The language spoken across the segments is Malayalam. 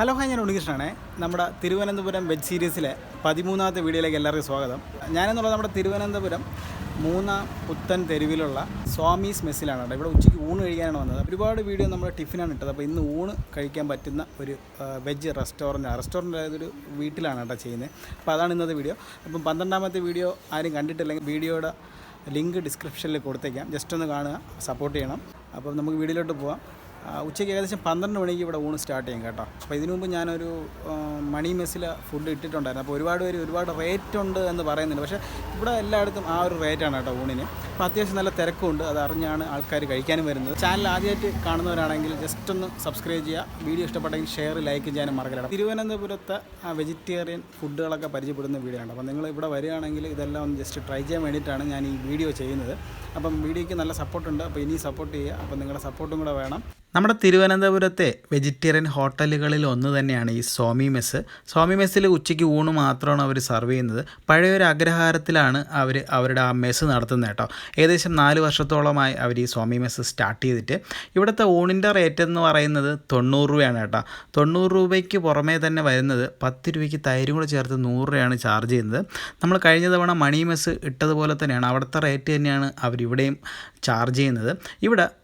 ഹലോ ഹായ് ഞാൻ ഉണ്ണികൃഷ്ണനാണേ. നമ്മുടെ തിരുവനന്തപുരം വെബ് സീരീസിലെ പതിമൂന്നാമത്തെ വീഡിയോയിലേക്ക് എല്ലാവർക്കും സ്വാഗതം. ഞാനെന്നുള്ളത് നമ്മുടെ തിരുവനന്തപുരം മൂന്നാം പുത്തൻ തെരുവിലുള്ള സ്വാമീസ് മെസ്സിലാണ് കേട്ടോ. ഇവിടെ ഉച്ചയ്ക്ക് ഊണ് കഴിക്കാനാണ് വന്നത്. ഒരുപാട് വീഡിയോ നമ്മൾ ടിഫിനാണ് ഇട്ടത്. അപ്പോൾ ഇന്ന് ഊണ് കഴിക്കാൻ പറ്റുന്ന ഒരു വെജ് റെസ്റ്റോറന്റ് റെസ്റ്റോറന്റ് അതായത് ഒരു വീട്ടിലാണ് കേട്ടോ ചെയ്യുന്നത്. അപ്പോൾ അതാണ് ഇന്നത്തെ വീഡിയോ. അപ്പം പന്ത്രണ്ടാമത്തെ വീഡിയോ ആരും കണ്ടിട്ടില്ലെങ്കിൽ വീഡിയോയുടെ ലിങ്ക് ഡിസ്ക്രിപ്ഷനിൽ കൊടുത്തേക്കാം. ജസ്റ്റ് ഒന്ന് കാണുക സപ്പോർട്ട് ചെയ്യണം. അപ്പം നമുക്ക് വീഡിയോയിലോട്ട് പോവാം. ഉച്ചയ്ക്ക് ഏകദേശം പന്ത്രണ്ട് മണിക്ക് ഇവിടെ ഊണ് സ്റ്റാർട്ട് ചെയ്യും കേട്ടോ. അപ്പോൾ ഇതിനു മുമ്പ് ഞാനൊരു മണി മെസ്സിൽ ഫുഡ് ഇട്ടിട്ടുണ്ടായിരുന്നു. അപ്പോൾ ഒരുപാട് പേര് ഒരുപാട് റേറ്റ് ഉണ്ട് എന്ന് പറയുന്നുണ്ട്. പക്ഷേ ഇവിടെ എല്ലായിടത്തും ആ ഒരു റേറ്റാണ് കേട്ടോ ഊണിന്. അപ്പോൾ അത്യാവശ്യം നല്ല തിരക്കുണ്ട് അത് അറിഞ്ഞാണ് ആൾക്കാർ കഴിക്കാനും വരുന്നത്. ചാനൽ ആദ്യമായിട്ട് കാണുന്നവരാണെങ്കിൽ ജസ്റ്റ് ഒന്ന് സബ്സ്ക്രൈബ് ചെയ്യുക. വീഡിയോ ഇഷ്ടപ്പെട്ടെങ്കിൽ ഷെയർ ലൈക്ക് ചെയ്യാനും മറക്കില്ല തിരുവനന്തപുരത്തെ വെജിറ്റേറിയൻ ഫുഡുകളൊക്കെ പരിചയപ്പെടുന്ന വീഡിയോ ആണ് അപ്പോൾ നിങ്ങൾ ഇവിടെ വരികയാണെങ്കിൽ ഇതെല്ലാം ഒന്ന് ജസ്റ്റ് ട്രൈ ചെയ്യാൻ വേണ്ടിയിട്ടാണ് ഞാൻ ഈ വീഡിയോ ചെയ്യുന്നത്. അപ്പം വീഡിയോയ്ക്ക് നല്ല സപ്പോർട്ടുണ്ട് അപ്പോൾ ഇനി സപ്പോർട്ട് ചെയ്യുക. അപ്പോൾ നിങ്ങളുടെ സപ്പോർട്ടും കൂടെ വേണം. നമ്മുടെ തിരുവനന്തപുരത്തെ വെജിറ്റേറിയൻ ഹോട്ടലുകളിൽ ഒന്ന് തന്നെയാണ് ഈ സ്വാമി മെസ്സ്. സ്വാമി മെസ്സിൽ ഉച്ചയ്ക്ക് ഊണ് മാത്രമാണ് അവർ സർവ് ചെയ്യുന്നത്. പഴയൊരു അഗ്രഹാരത്തിലാണ് അവർ അവരുടെ ആ മെസ്സ് നടത്തുന്നത് കേട്ടോ. ഏകദേശം നാല് വർഷത്തോളമായി അവർ ഈ സ്വാമി മെസ്സ് സ്റ്റാർട്ട് ചെയ്തിട്ട് ഇവിടുത്തെ ഊണിന്റെ റേറ്റ് എന്ന് പറയുന്നത് തൊണ്ണൂറ് രൂപയാണ് കേട്ടോ. തൊണ്ണൂറ് രൂപയ്ക്ക് പുറമേ തന്നെ വരുന്നത് പത്ത് രൂപയ്ക്ക് തൈരും കൂടെ ചേർത്ത് നൂറ് രൂപയാണ് ചാർജ് ചെയ്യുന്നത്. നമ്മൾ കഴിഞ്ഞ തവണ മണി മെസ്സ് ഇട്ടതുപോലെ തന്നെയാണ് അവിടുത്തെ റേറ്റ് തന്നെയാണ് അവരിവിടെയും ചാർജ് ചെയ്യുന്നത്. ഇവിടെ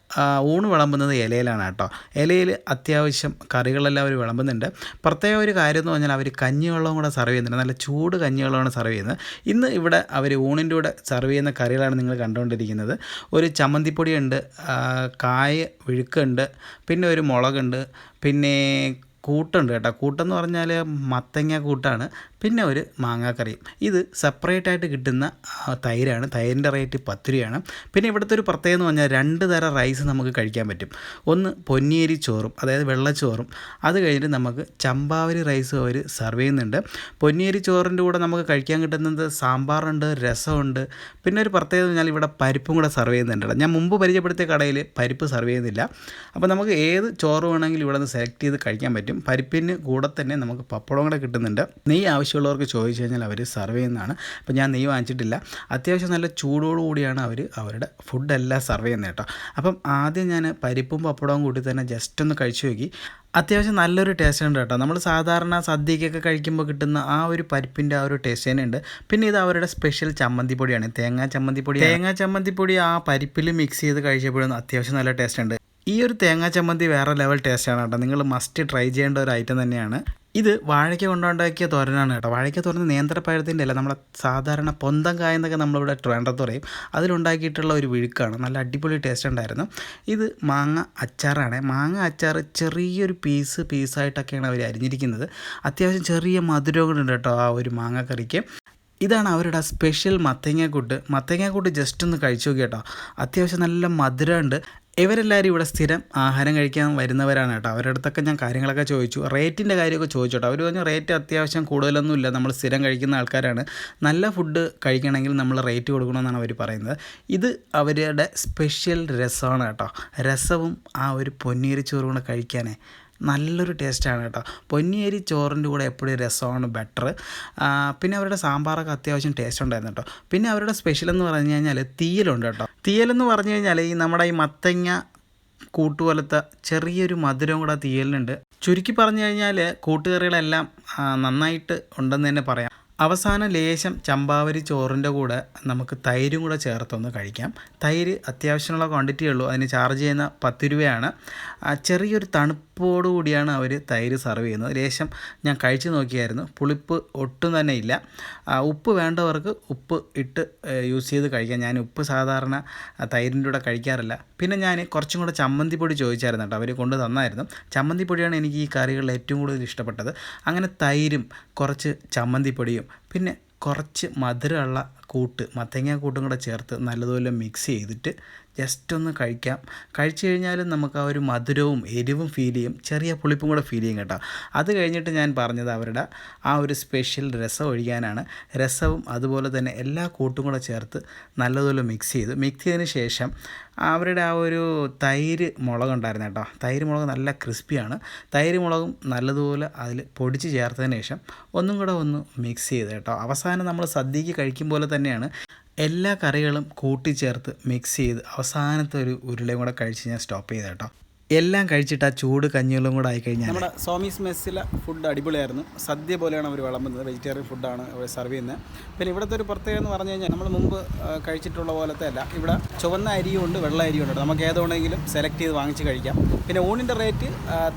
ഊണ് വിളമ്പുന്നത് ഇലയിലാണ് കേട്ടോ. ഇലയിൽ അത്യാവശ്യം കറികളെല്ലാം അവർ വിളമ്പുന്നുണ്ട്. പ്രത്യേക ഒരു കാര്യം എന്ന് പറഞ്ഞാൽ അവർ കഞ്ഞിവെള്ളവും കൂടെ സർവ് ചെയ്യുന്നുണ്ട്. നല്ല ചൂട് കഞ്ഞിവെള്ളമാണ് സർവ് ചെയ്യുന്നത്. ഇന്ന് ഇവിടെ അവർ ഊണിന്റെ കൂടെ സർവ് ചെയ്യുന്ന കറികളാണ് നിങ്ങൾ കണ്ടുകൊണ്ടിരിക്കുന്നത്. ഒരു ചമ്മന്തിപ്പൊടിയുണ്ട് കായ വിഴുക്കുണ്ട് പിന്നെ ഒരു മുളകുണ്ട് പിന്നെ കൂട്ടുണ്ട് കേട്ടോ. കൂട്ടെന്ന് പറഞ്ഞാൽ മത്തങ്ങ കൂട്ടാണ്. പിന്നെ ഒരു മാങ്ങാക്കറിയും ഇത് സെപ്പറേറ്റ് ആയിട്ട് കിട്ടുന്ന തൈരാണ്. തൈരിന്റെ റേറ്റ് പത്ത് രൂപയാണ് പിന്നെ ഇവിടുത്തെ ഒരു പ്രത്യേകത എന്ന് പറഞ്ഞാൽ രണ്ട് തരം റൈസ് നമുക്ക് കഴിക്കാൻ പറ്റും. ഒന്ന് പൊന്നിയരി ചോറും അതായത് വെള്ളച്ചോറും. അത് കഴിഞ്ഞിട്ട് നമുക്ക് ചമ്പാവരി റൈസ് അവർ സെർവ് ചെയ്യുന്നുണ്ട്. പൊന്നിയരി ചോറിന്റെ കൂടെ നമുക്ക് കഴിക്കാൻ കിട്ടുന്നത് സാമ്പാറുണ്ട് രസമുണ്ട്. പിന്നെ ഒരു പ്രത്യേകത എന്ന് പറഞ്ഞാൽ ഇവിടെ പരിപ്പും കൂടെ സെർവ് ചെയ്യുന്നുണ്ട് ഞാൻ മുമ്പ് പരിചയപ്പെടുത്തിയ കടയിൽ പരിപ്പ് സെർവ് ചെയ്യുന്നില്ല. അപ്പോൾ നമുക്ക് ഏത് ചോറ് വേണമെങ്കിലും ഇവിടെ നിന്ന് സെലക്ട് ചെയ്ത് കഴിക്കാൻ പറ്റും. പരിപ്പിന് കൂടെ തന്നെ നമുക്ക് പപ്പടം കൂടെ കിട്ടുന്നുണ്ട്. നെയ്യ് ആവശ്യമുള്ളവർക്ക് ചോദിച്ചു കഴിഞ്ഞാൽ അവർ സർവ് ചെയ്യുന്നതാണ്. അപ്പോൾ ഞാൻ നെയ്യ് വാങ്ങിച്ചിട്ടില്ല. അത്യാവശ്യം നല്ല ചൂടോടുകൂടിയാണ് അവർ അവരുടെ ഫുഡെല്ലാം സർവ് ചെയ്യുന്നത് കേട്ടോ. അപ്പം ആദ്യം ഞാൻ പരിപ്പും പപ്പടവും കൂടി തന്നെ ജസ്റ്റ് ഒന്ന് കഴിച്ചു നോക്കി. അത്യാവശ്യം നല്ലൊരു ടേസ്റ്റ് ഉണ്ട് കേട്ടോ. നമ്മൾ സാധാരണ സദ്യക്കൊക്കെ കഴിക്കുമ്പോൾ കിട്ടുന്ന ആ ഒരു പരിപ്പിന്റെ ആ ഒരു ടേസ്റ്റ് തന്നെ ഉണ്ട്. പിന്നെ ഇത് അവരുടെ സ്പെഷ്യൽ ചമ്മന്തിപ്പൊടിയാണ്. തേങ്ങാ ചമ്മന്തിപ്പൊടി തേങ്ങാ ചമ്മന്തിപ്പൊടി ആ പരിപ്പിൽ മിക്സ് ചെയ്ത് കഴിച്ചപ്പോഴും അത്യാവശ്യം നല്ല ടേസ്റ്റ് ഉണ്ട്. ഈ ഒരു തേങ്ങാ ചമ്മന്തി വേറെ ലെവൽ ടേസ്റ്റാണ് കേട്ടോ. നിങ്ങൾ മസ്റ്റ് ട്രൈ ചെയ്യേണ്ട ഒരു ഐറ്റം തന്നെയാണ്. ഇത് വാഴയ്ക്ക കൊണ്ടുണ്ടാക്കിയ തോരനാണ് കേട്ടോ. വാഴയ്ക്ക തോരൻ നേന്ത്രപ്പഴത്തിന്റെ അല്ല നമ്മളെ സാധാരണ പൊന്തം കായ എന്നൊക്കെ നമ്മളിവിടെ ട്രിവാൻഡ്രത്ത് പറയും. അതിലുണ്ടാക്കിയിട്ടുള്ള ഒരു വിഴുക്കാണ്. നല്ല അടിപൊളി ടേസ്റ്റ് ഉണ്ടായിരുന്നു. ഇത് മാങ്ങ അച്ചാറാണ്. മാങ്ങ അച്ചാർ ചെറിയൊരു പീസ് പീസായിട്ടൊക്കെയാണ് അവർ അരിഞ്ഞിരിക്കുന്നത്. അത്യാവശ്യം ചെറിയ മധുരവും ഉണ്ട് കേട്ടോ ആ ഒരു മാങ്ങ കറിക്ക് ഇതാണ് അവരുടെ സ്പെഷ്യൽ മത്തങ്ങാക്കൂട്ട്. മത്തങ്ങാക്കൂട്ട് ജസ്റ്റ് ഒന്ന് കഴിച്ചു നോക്കി കേട്ടോ അത്യാവശ്യം നല്ല മധുരമുണ്ട്. ഇവരെല്ലാവരും ഇവിടെ സ്ഥിരം ആഹാരം കഴിക്കാൻ വരുന്നവരാണ് കേട്ടോ. അവരുടെ അടുത്തൊക്കെ ഞാൻ കാര്യങ്ങളൊക്കെ ചോദിച്ചു. റേറ്റിന്റെ കാര്യമൊക്കെ ചോദിച്ചു കേട്ടോ. അവർ പറഞ്ഞു റേറ്റ് അത്യാവശ്യം കൂടുതലൊന്നുമില്ല. നമ്മൾ സ്ഥിരം കഴിക്കുന്ന ആൾക്കാരാണ്. നല്ല ഫുഡ് കഴിക്കണമെങ്കിൽ നമ്മൾ റേറ്റ് കൊടുക്കണമെന്നാണ് അവർ പറയുന്നത്. ഇത് അവരുടെ സ്പെഷ്യൽ രസമാണ് കേട്ടോ. രസവും ആ ഒരു പൊന്നീരി ചോറും കൂടെ കഴിക്കാനേ നല്ലൊരു ടേസ്റ്റാണ് കേട്ടോ. പൊന്നിയരി ചോറിന്റെ കൂടെ എപ്പോഴും രസമാണ് ബെറ്റർ പിന്നെ അവരുടെ സാമ്പാറൊക്കെ അത്യാവശ്യം ടേസ്റ്റ് ഉണ്ടായിരുന്നു കേട്ടോ. പിന്നെ അവരുടെ സ്പെഷ്യൽ എന്ന് പറഞ്ഞു കഴിഞ്ഞാൽ തീയലുണ്ട് കേട്ടോ. തീയലെന്ന് പറഞ്ഞു കഴിഞ്ഞാൽ ഈ നമ്മുടെ ഈ മത്തങ്ങ കൂട്ടുപോലത്തെ ചെറിയൊരു മധുരം കൂടെ തീയലിനുണ്ട്. ചുരുക്കി പറഞ്ഞു കഴിഞ്ഞാൽ കൂട്ടുകറികളെല്ലാം നന്നായിട്ട് ഉണ്ടെന്ന് തന്നെ പറയാം. അവസാന ലേശം ചമ്പാവരി ചോറിന്റെ കൂടെ നമുക്ക് തൈരും കൂടെ ചേർത്തൊന്ന് കഴിക്കാം. തൈര് അത്യാവശ്യമുള്ള ക്വാണ്ടിറ്റി ഉള്ളൂ. അതിന് ചാർജ് ചെയ്യുന്ന പത്ത് രൂപയാണ്. ചെറിയൊരു ചെറിയൊരു തണുപ്പോടു കൂടിയാണ് അവർ തൈര് സർവ് ചെയ്യുന്നത്. ലേശം ഞാൻ കഴിച്ചു നോക്കിയായിരുന്നു. പുളിപ്പ് ഒട്ടും തന്നെ ഇല്ല. ഉപ്പ് വേണ്ടവർക്ക് ഉപ്പ് ഇട്ട് യൂസ് ചെയ്ത് കഴിക്കാം. ഞാൻ ഉപ്പ് സാധാരണ തൈരിന്റെ കൂടെ കഴിക്കാറില്ല. പിന്നെ ഞാൻ കുറച്ചും കൂടെ ചമ്മന്തിപ്പൊടി ചോദിച്ചായിരുന്നു കേട്ടോ. അവർ കൊണ്ട് തന്നായിരുന്നു. ചമ്മന്തിപ്പൊടിയാണ് എനിക്ക് ഈ കറികളിൽ ഏറ്റവും കൂടുതൽ ഇഷ്ടപ്പെട്ടത്. അങ്ങനെ തൈരും കുറച്ച് ചമ്മന്തിപ്പൊടിയും പിന്നെ കുറച്ച് മധുരമുള്ള കൂട്ട് മത്തങ്ങ കൂട്ടും കൂടെ ചേർത്ത് നല്ലതുപോലെ മിക്സ് ചെയ്തിട്ട് ജസ്റ്റ് ഒന്ന് കഴിക്കാം. കഴിച്ചു കഴിഞ്ഞാലും നമുക്ക് ആ ഒരു മധുരവും എരിവും ഫീൽ ചെയ്യും. ചെറിയ പുളിപ്പും കൂടെ ഫീൽ ചെയ്യും കേട്ടോ. അത് കഴിഞ്ഞിട്ട് ഞാൻ പറഞ്ഞത് അവരുടെ ആ ഒരു സ്പെഷ്യൽ രസം ഒഴിക്കാനാണ്. രസവും അതുപോലെ തന്നെ എല്ലാ കൂട്ടും കൂടെ ചേർത്ത് നല്ലതുപോലെ മിക്സ് ചെയ്ത്. മിക്സ് ചെയ്തതിന് ശേഷം അവരുടെ ആ ഒരു തൈര് മുളക് ഉണ്ടായിരുന്നു കേട്ടോ. തൈര് മുളക് നല്ല ക്രിസ്പിയാണ്. തൈര് മുളകും നല്ലതുപോലെ അതിൽ പൊടിച്ച് ചേർത്തതിന് ശേഷം ഒന്നും കൂടെ ഒന്ന് മിക്സ് ചെയ്ത് കേട്ടോ. അവസാനം നമ്മൾ സദ്യക്ക് കഴിക്കും പോലെ തന്നെയാണ് എല്ലാ കറികളും കൂട്ടിച്ചേർത്ത് മിക്സ് ചെയ്ത് അവസാനത്തെ ഒരു ഉരുളയും കൂടെ കഴിച്ച് ഞാൻ സ്റ്റോപ്പ് ചെയ്ത് കേട്ടോ. എല്ലാം കഴിച്ചിട്ട് ആ ചൂട് കഞ്ഞികളും കൂടെ ആയിക്കഴിഞ്ഞാൽ നമ്മുടെ സോമീസ് മെസ്സിലെ ഫുഡ് അടിപൊളിയായിരുന്നു. സദ്യ പോലെയാണ് അവർ വിളമ്പുന്നത്. വെജിറ്റേറിയൻ ഫുഡാണ് അവർ സെർവ് ചെയ്യുന്നത്. പിന്നെ ഇവിടുത്തെ ഒരു പ്രത്യേകത എന്ന് പറഞ്ഞു കഴിഞ്ഞാൽ നമ്മൾ മുമ്പ് കഴിച്ചിട്ടുള്ള പോലത്തെ അല്ല. ഇവിടെ ചുവന്ന അരിയും ഉണ്ട് വെള്ള അരിയും ഉണ്ട് നമുക്ക് ഏതുവേണമെങ്കിലും സെലക്ട് ചെയ്ത് വാങ്ങിച്ച് കഴിക്കാം. പിന്നെ ഊണിന്റെ റേറ്റ്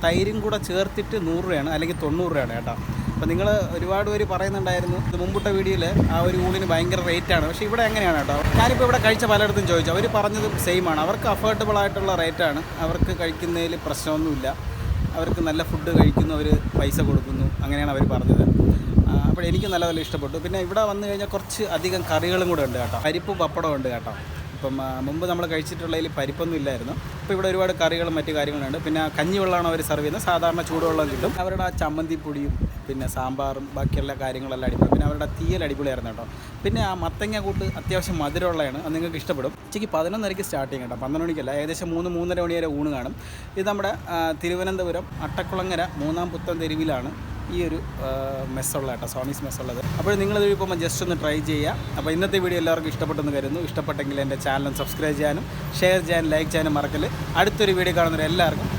തൈരും കൂടെ ചേർത്തിട്ട് നൂറ് രൂപയാണ് അല്ലെങ്കിൽ തൊണ്ണൂറ് രൂപയാണ് കേട്ടോ. അപ്പോൾ നിങ്ങൾ ഒരുപാട് പേര് പറയുന്നുണ്ടായിരുന്നു ഇത് മുമ്പിട്ട വീഡിയോയിൽ ആ ഒരു ഊണിന് ഭയങ്കര റേറ്റാണ് പക്ഷേ ഇവിടെ എങ്ങനെയാണ് കേട്ടോ. ഞാനിപ്പോൾ ഇവിടെ കഴിച്ച പലയിടത്തും ചോദിച്ചു. അവർ പറഞ്ഞത് സെയിം ആണ്. അവർക്ക് അഫോർഡബിൾ ആയിട്ടുള്ള റേറ്റാണ് അവർക്ക് കഴിക്കുന്നതിൽ പ്രശ്നമൊന്നുമില്ല. അവർക്ക് നല്ല ഫുഡ് കഴിക്കുന്നു അവർ പൈസ കൊടുക്കുന്നു. അങ്ങനെയാണ് അവർ പറഞ്ഞത്. അപ്പോൾ എനിക്ക് നല്ലപോലെ ഇഷ്ടപ്പെട്ടു. പിന്നെ ഇവിടെ വന്നു കഴിഞ്ഞാൽ കുറച്ച് അധികം കറികളും കൂടെ ഉണ്ട് കേട്ടോ. പരിപ്പും പപ്പടം ഉണ്ട് കേട്ടോ. ഇപ്പം മുമ്പ് നമ്മൾ കഴിച്ചിട്ടുള്ളതിൽ പരിപ്പൊന്നും ഇല്ലായിരുന്നു. ഇപ്പോൾ ഇവിടെ ഒരുപാട് കറികളും മറ്റു കാര്യങ്ങളുണ്ട്. പിന്നെ കഞ്ഞിവെള്ളമാണ് അവർ സെർവ് ചെയ്യുന്നത്. സാധാരണ ചൂടുവെള്ളം കിട്ടും. അവരുടെ ആ ചമ്മന്തി പൊടിയും പിന്നെ സാമ്പാറും ബാക്കിയുള്ള കാര്യങ്ങളെല്ലാം അടിപൊളി. പിന്നെ അവരുടെ തീയൽ അടിപൊളിയായിരുന്നു കേട്ടോ. പിന്നെ ആ മത്തങ്ങ കൂട്ട് അത്യാവശ്യം മധുരമുള്ളതാണ്. അത് നിങ്ങൾക്ക് ഇഷ്ടപ്പെടും. ഉച്ചയ്ക്ക് പതിനൊന്നരയ്ക്ക് സ്റ്റാർട്ട് ചെയ്യും കേട്ടോ. പന്ത്രണ്ട് മണിക്കല്ല ഏകദേശം മൂന്ന് മൂന്നര മണി വരെ ഊണ് കാണും. ഇത് നമ്മുടെ തിരുവനന്തപുരം അട്ടക്കുളങ്ങര മൂന്നാം പുത്തൻ തെരുവിലാണ്. ഈ ഒരു മെസ്സുള്ള കേട്ടോ സോണീസ് മെസ്സുള്ളത്. അപ്പോൾ നിങ്ങളിത് ഇപ്പോൾ ജസ്റ്റ് ഒന്ന് ട്രൈ ചെയ്യുക അപ്പോൾ ഇന്നത്തെ വീഡിയോ എല്ലാവർക്കും ഇഷ്ടപ്പെട്ടെന്ന് കരുതുന്നു. ഇഷ്ടപ്പെട്ടെങ്കിൽ എന്റെ ചാനൽ സബ്സ്ക്രൈബ് ചെയ്യാനും ഷെയർ ചെയ്യാനും ലൈക്ക് ചെയ്യാനും മറക്കൽ അടുത്തൊരു വീഡിയോ കാണുന്നവർ എല്ലാവർക്കും